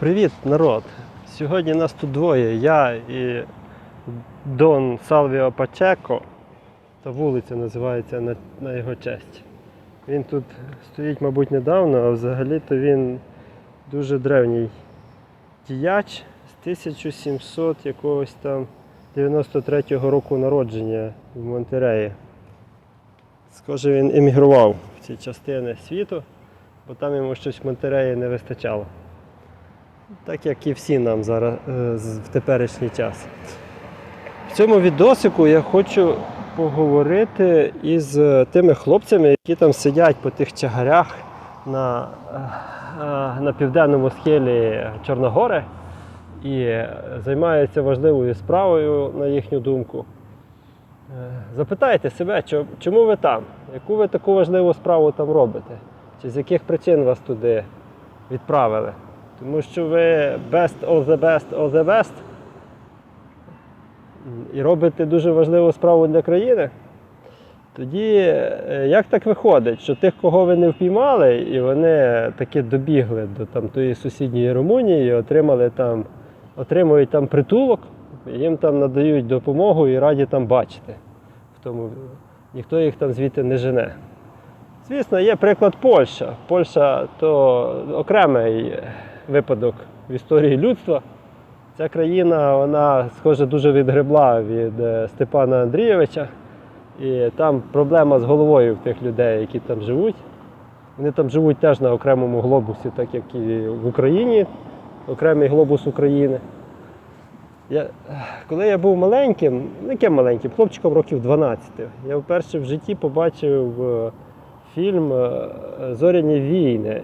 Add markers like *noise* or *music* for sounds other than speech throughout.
Привіт, народ! Сьогодні нас тут двоє. Я і Дон Салвіо Пачеко. Та вулиця називається на, на його честь. Він тут стоїть, мабуть, недавно, а взагалі-то він дуже древній діяч з 1700 якогось там 93-го року народження в Монтереї. Схоже, він емігрував в ці частини світу, бо там йому щось в Монтереї не вистачало. Так як і всі нам зараз е, в теперішній час. В цьому відосику я хочу поговорити із е, тими хлопцями, які там сидять по тих чагарях на, е, на південному схилі Чорногори і займаються важливою справою, на їхню думку. Запитайте себе, чому ви там? Яку ви таку важливу справу там робите? Чи з яких причин вас туди відправили? Тому що ви best of the best of the best і робите дуже важливу справу для країни. Тоді е, як так виходить, що тих, кого ви не впіймали, і вони таки добігли до там, тої сусідньої Румунії, і отримали там, отримують там притулок, їм там надають допомогу і раді там бачити. В тому ніхто їх там звідти не жене. Звісно, є приклад Польща. Польща то окремий випадок в історії людства. Ця країна, вона, схоже, дуже відгребла від е, Степана Андрійовича. І там проблема з головою в тих людей, які там живуть. Вони там живуть теж на окремому глобусі, так як і в Україні, окремий глобус України. Я, коли я був маленьким, ну яким маленьким, хлопчиком років 12, я вперше в житті побачив е, фільм е, Зоряні війни,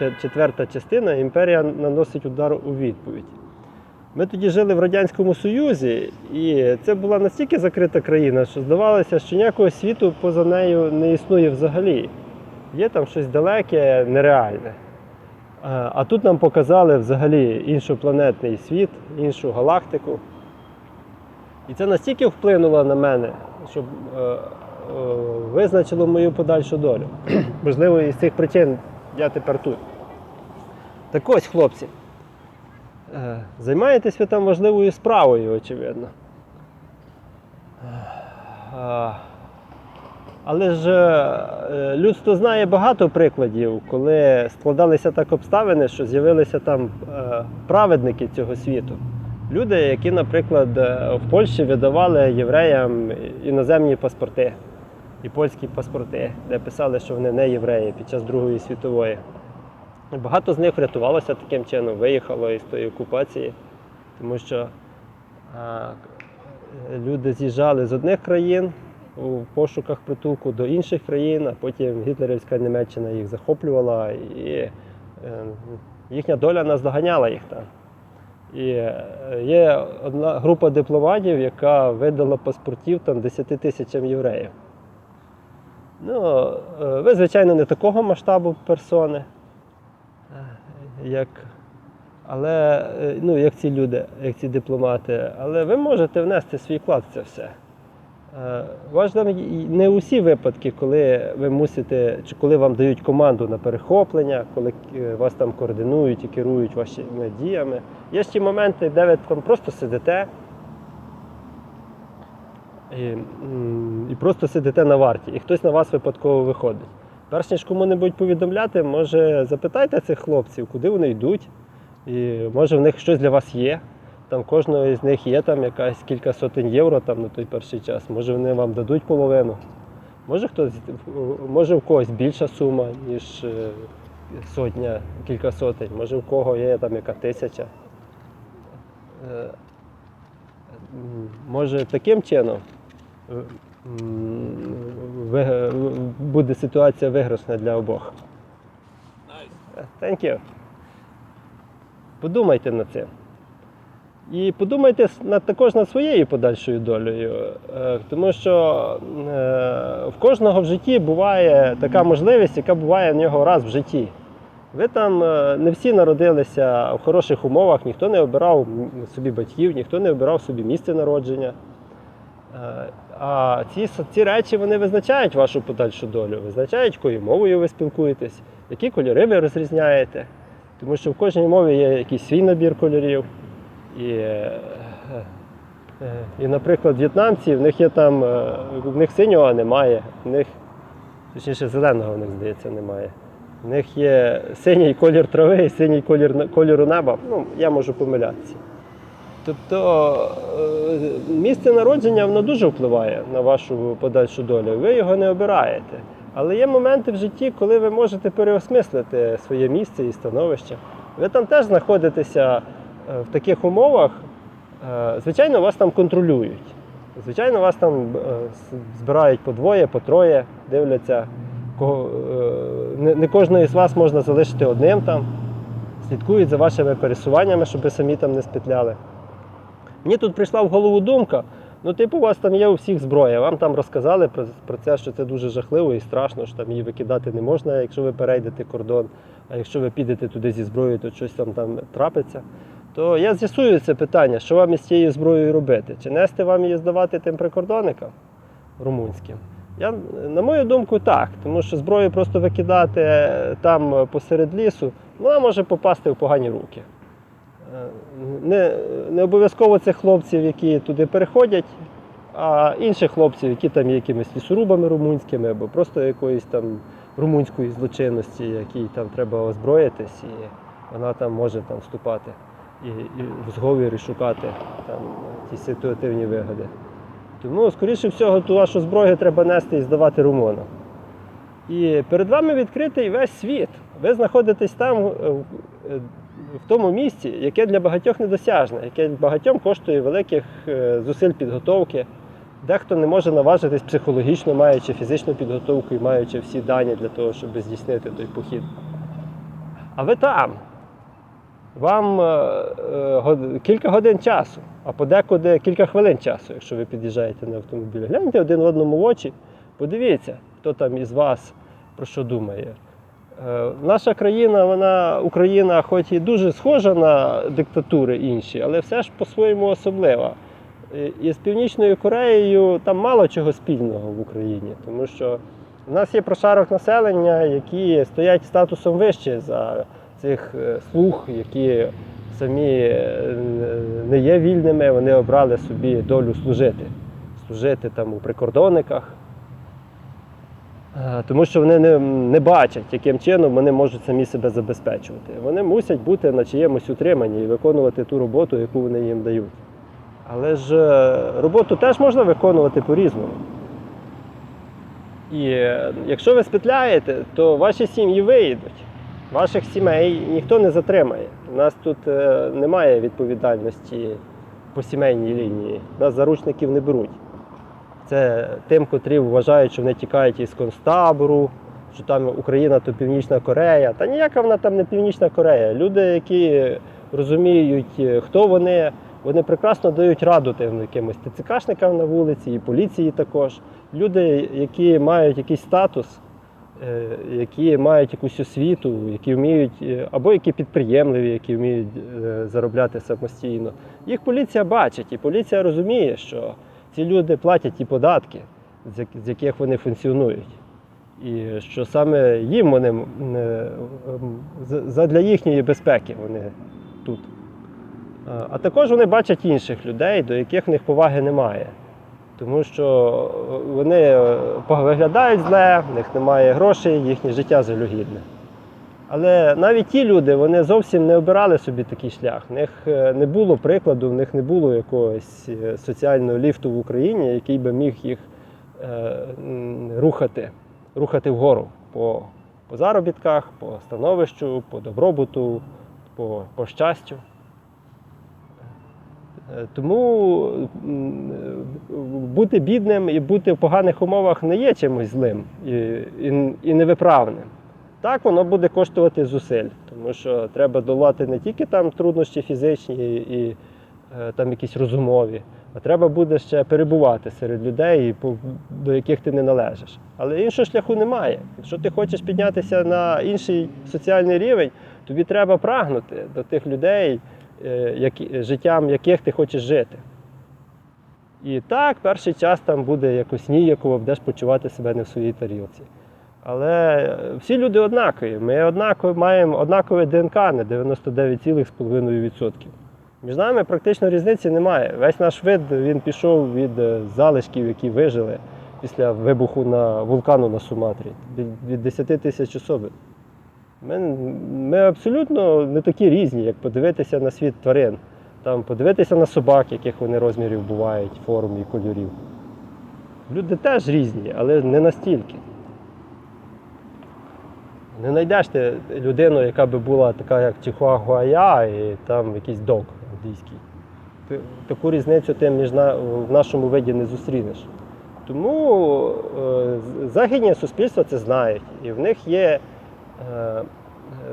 е, четверта частина Імперія наносить удар у відповідь. Ми тоді жили в Радянському Союзі, і це була настільки закрита країна, що здавалося, що ніякого світу поза нею не існує взагалі. Є там щось далеке, нереальне. А а тут нам показали взагалі іншопланетний світ, іншу галактику. І це настільки вплинуло на мене, е, е, визначило мою подальшу долю. *clears throat* Можливо, із цих причин я тепер тут. Так ось, хлопці, е, займаєтесь ви там важливою справою, очевидно. Е, але ж е, людство знає багато прикладів, коли складалися так обставини, що з'явилися там праведники цього світу. Люди, які, наприклад, в Польщі видавали євреям іноземні паспорти і польські паспорти, де писали, що вони не євреї під час Другої світової. Багато з них врятувалося таким чином, виїхало із тої окупації, тому що е, люди з'їжджали з одних країн у пошуках притулку до інших країн, а потім гітлерівська Німеччина їх захоплювала і е, їхня доля наздоганяла їх там. І е, є одна група дипломатів, яка видала паспортів там 10 тисячам євреїв. Ну, е, ви, звичайно, не такого масштабу персони, як, але, е, ну, як ці люди, як ці дипломати, але ви можете внести свій вклад в це все. Е, Важливо не усі випадки, коли ви мусите, чи коли вам дають команду на перехоплення, коли вас там координують і керують вашими діями. Є ті моменти, де ви там просто сидите і, і просто сидите на варті, і хтось на вас випадково виходить. Перш ніж кому-небудь повідомляти, може запитайте цих хлопців, куди вони йдуть, і може в них щось для вас є. Там кожного із них є там якась кілька сотень євро там на той перший час. Може вони вам дадуть половину. Може хтось, може в когось більша сума, ніж е, сотня, кілька сотень, може в кого є там яка тисяча. Е, Може таким чином буде ситуація виграшна для обох. Е, Thank you. Подумайте над цим. І подумайте над, також над своєю подальшою долею, Е, тому що е, в кожного в житті буває така можливість, яка буває в нього раз в житті. Ви там е, не всі народилися в хороших умовах, ніхто не обирав собі батьків, ніхто не обирав собі місце народження. А ці, ці речі вони визначають вашу подальшу долю, визначають, якою мовою ви спілкуєтесь, які кольори ви розрізняєте. Тому що в кожній мові є якийсь свій набір кольорів. І, е, е, і наприклад, в'єтнамці, в них є там, е, в них синього немає, в них, точніше, зеленого в них, здається, немає. В них є синій колір трави і синій колір, кольору неба. Ну, я можу помилятися. Тобто е, місце народження воно дуже впливає на вашу подальшу долю. Ви його не обираєте. Але є моменти в житті, коли ви можете переосмислити своє місце і становище. Ви там теж знаходитеся е, в таких умовах. е, Звичайно, вас там контролюють. Звичайно, вас там збирають по двоє, по троє, дивляться. Не, кожного із вас можна залишити одним там, слідкують за вашими пересуваннями, щоб ви самі там не спетляли. Мені тут прийшла в голову думка, ну, типу, у вас там є у всіх зброя. Вам там розказали про, про це, що це дуже жахливо і страшно, що там її викидати не можна, якщо ви перейдете кордон. А якщо ви підете туди зі зброєю, то щось там, там трапиться. То я з'ясую це питання, що вам із цією зброєю робити? Чи нести вам її здавати тим прикордонникам румунським? Я, на мою думку, так, тому що зброю просто викидати там посеред лісу, ну, вона може попасти в погані руки. Е, Не, не обов'язково це хлопців, які туди переходять, а інших хлопців, які там є якимись лісорубами румунськими, або просто якоїсь там румунської злочинності, якій там треба озброїтись, і вона там може там вступати і, і в зговір і шукати там ті ситуативні вигоди. Тому, скоріше всього, ту вашу зброю треба нести і здавати румунам. І перед вами відкритий весь світ. Ви знаходитесь там, е, в- тому місці, яке для багатьох недосяжне, яке багатьом коштує великих е, зусиль підготовки. Дехто не може наважитись психологічно, маючи фізичну підготовку і маючи всі дані для того, щоб здійснити той похід. А ви там. Вам е, е, кілька годин часу, а подекуди кілька хвилин часу, якщо ви під'їжджаєте на автомобілі. Гляньте один одному в очі, подивіться, хто там із вас про що думає. Е, Наша країна, вона Україна, хоч і дуже схожа на диктатури інші, але все ж по-своєму особлива. І- І з Північною Кореєю там мало чого спільного в Україні, тому що в нас є прошарок населення, які стоять статусом вище за цих е, слуг, які самі е, не є вільними, вони обрали собі долю служити, служити там у прикордонниках. Е, Тому що вони не, не бачать, яким чином вони можуть самі себе забезпечувати. Вони мусять бути на чиємусь утриманні і виконувати ту роботу, яку вони їм дають. Але ж е, роботу теж можна виконувати по-різному. І е, якщо ви спетляєте, то ваші сім'ї виїдуть. Ваших сімей ніхто не затримає. У нас тут немає відповідальності по сімейній лінії. Нас заручників не беруть. Це тим, котрі вважають, що вони тікають із концтабору, що там Україна то Північна Корея. Та ніяка вона там не Північна Корея. Люди, які розуміють, е, хто вони, вони прекрасно дають раду тим якимось ТЦКшникам на вулиці і поліції також. Люди, які мають якийсь статус, е, які мають якусь освіту, які вміють, е, або які підприємливі, які вміють заробляти самостійно. Їх поліція бачить, і поліція розуміє, що ці люди платять ті податки, з яких вони функціонують. І що саме їм вони е, задля їхньої безпеки вони тут. А- також вони бачать інших людей, до яких в них поваги немає. Тому що вони е, виглядають зле, в них немає грошей, їхнє життя залюгідне. Але навіть ті люди вони зовсім не обирали собі такий шлях. В них е, не було прикладу, в них не було якогось е, соціального ліфту в Україні, який би міг їх е, рухати, рухати вгору по, по заробітках, по становищу, по добробуту, по, по щастю. Е, Тому бути бідним і бути в поганих умовах не є чимось злим і, і, і невиправним. Так, воно буде коштувати зусиль, тому що треба долати не тільки там труднощі фізичні і е, там якісь розумові, а треба буде ще перебувати серед людей, до яких ти не належиш. Але іншого шляху немає. Якщо ти хочеш піднятися на інший соціальний рівень, тобі треба прагнути до тих людей, е, які, життям яких ти хочеш жити. І так, перший час там буде якось ніяково, будеш почувати себе не в своїй тарілці. Але всі люди однакові. Ми однакові, маємо однакове ДНК на 99,5%. Між нами практично різниці немає. Весь наш вид він пішов від е, залишків, які вижили після вибуху на вулкану на Суматрі, від 10 тисяч особин. Ми, ми абсолютно не такі різні, як подивитися на світ тварин, там, подивитися на собак, яких вони розмірів бувають, форм і кольорів. Люди теж різні, але не настільки. Не знайдеш ти людину, яка би була така, як Чихуахуая і там якийсь дог англійський. Таку різницю ти між на, в нашому виді не зустрінеш. Тому е, західні суспільства це знають, і в них є е,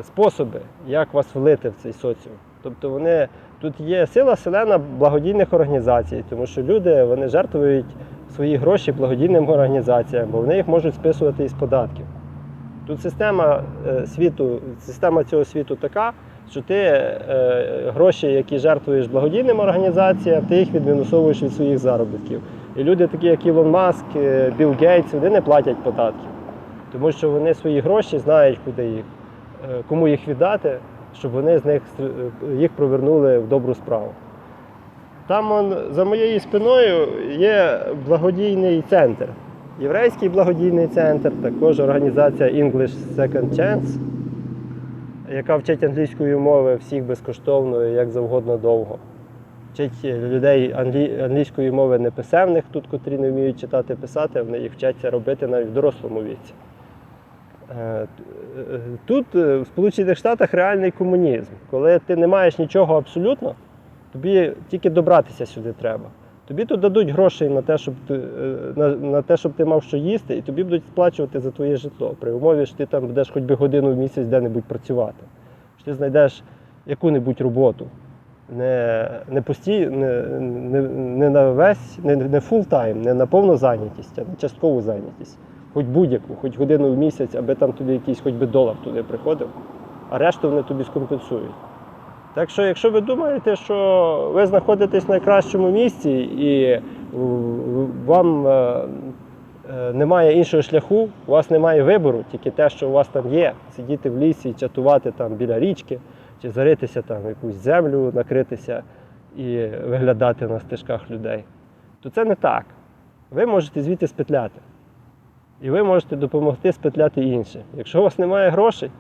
способи, як вас влити в цей соціум. Тобто вони, тут є сила селена благодійних організацій, тому що люди вони жертвують свої гроші благодійним організаціям, бо вони їх можуть списувати із податків. Тут система е, світу, система цього світу така, що ти е, гроші, які жертвуєш благодійним організаціям, ти їх відмінусовуєш від своїх заробітків. І люди, такі як Ілон Маск, е, Білл Гейтс, вони не платять податків, тому що вони свої гроші знають, куди їх, кому їх віддати, щоб вони з них їх провернули в добру справу. Там он, за моєю спиною є благодійний центр. Єврейський благодійний центр, також організація English Second Chance, яка вчить англійської мови всіх безкоштовно і як завгодно довго. Вчить людей англійської мови неписемних, тут, котрі не вміють читати писати, вони їх вчаться робити навіть в дорослому віці. Е, е, Тут, в Сполучених Штатах, реальний комунізм. Коли ти не маєш нічого абсолютно, тобі тільки добратися сюди треба. Тобі тут дадуть грошей на те, щоб ти, е, на, на те, щоб ти мав що їсти, і тобі будуть сплачувати за твоє житло. При умові, що ти там будеш хоч би годину в місяць де-небудь працювати. Що ти знайдеш яку-небудь роботу. Не, не, постій, не, не, не на весь, не, не time, не на повну зайнятість, а на часткову зайнятість. Хоч будь-яку, хоч годину в місяць, аби там тобі якийсь хоч би долар туди приходив, а решту вони тобі скомпенсують. Так що, якщо ви думаєте, що ви знаходитесь в найкращому місці і вам е, е, немає іншого шляху, у вас немає вибору, тільки те, що у вас там є, сидіти в лісі, чатувати там біля річки, чи заритися там в якусь землю, накритися і виглядати на стежках людей, то це не так. Ви можете звідти спетляти. І ви можете допомогти спетляти іншим. Якщо у вас немає грошей,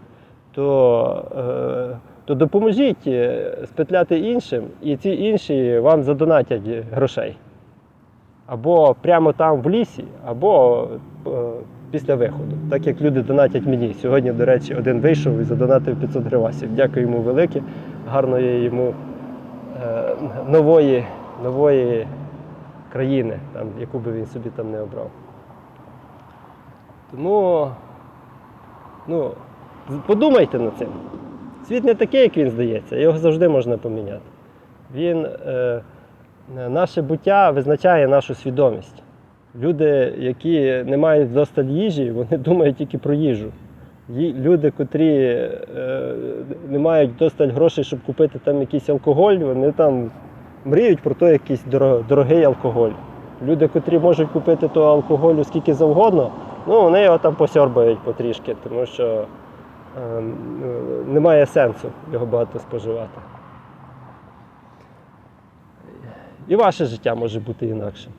то, е, то допоможіть е, спетляти іншим, і ці інші вам задонатять грошей. Або прямо там в лісі, або е, після виходу. Так як люди донатять мені. Сьогодні, до речі, один вийшов і задонатив 500 гривасів. Дякую йому велике, гарної йому е, нової, нової країни, там, яку би він собі там не обрав. Тому ну, подумайте над цим. Світ не такий, як він здається, його завжди можна поміняти. Він, е, наше буття визначає нашу свідомість. Люди, які не мають вдосталь їжі, вони *laughs* думають тільки про їжу. Люди, котрі е, не мають досталь грошей, щоб купити там якийсь алкоголь, вони там мріють про той якийсь доро- дорогий алкоголь. Люди, котрі можуть купити того алкоголю скільки завгодно, ну вони його там посьорбають потрішки, тому що немає сенсу його багато споживати. І ваше життя може бути інакшим.